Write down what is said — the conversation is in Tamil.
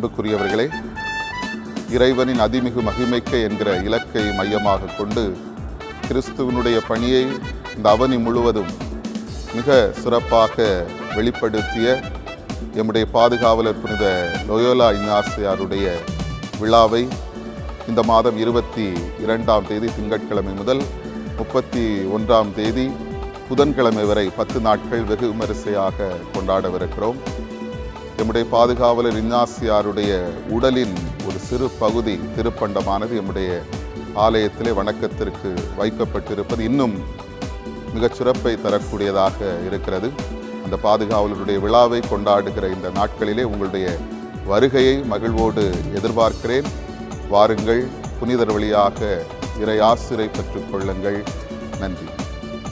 அன்புக்குரியவர்களே இறைவனின் அதிமிகு மகிமைக்க என்கிற இலக்கை மையமாக கொண்டு கிறிஸ்துவனுடைய பணியை இந்த அவனி முழுவதும் மிக சிறப்பாக வெளிப்படுத்திய எம்முடைய பாதுகாவலர் புனித லோயோலா இன்னாசியாருடைய விழாவை இந்த மாதம் இருபத்தி இரண்டாம் தேதி திங்கட்கிழமை முதல் முப்பத்தி ஒன்றாம் தேதி புதன்கிழமை வரை பத்து நாட்கள் வெகு விமரிசையாக கொண்டாடவிருக்கிறோம். எம்முடைய பாதுகாவலர் இன்னாசியாருடைய உடலின் ஒரு சிறு பகுதி திருப்பண்டமானது எம்முடைய ஆலயத்திலே வணக்கத்திற்கு வைக்கப்பட்டிருப்பது இன்னும் மிகச் சிறப்பை தரக்கூடியதாக இருக்கிறது. அந்த பாதுகாவலருடைய விழாவை கொண்டாடுகிற இந்த நாட்களிலே உங்களுடைய வருகையை மகிழ்வோடு எதிர்பார்க்கிறேன். வாருங்கள் புனிதர் வழியாக இறை ஆசிரை பெற்றுக் கொள்ளுங்கள். நன்றி.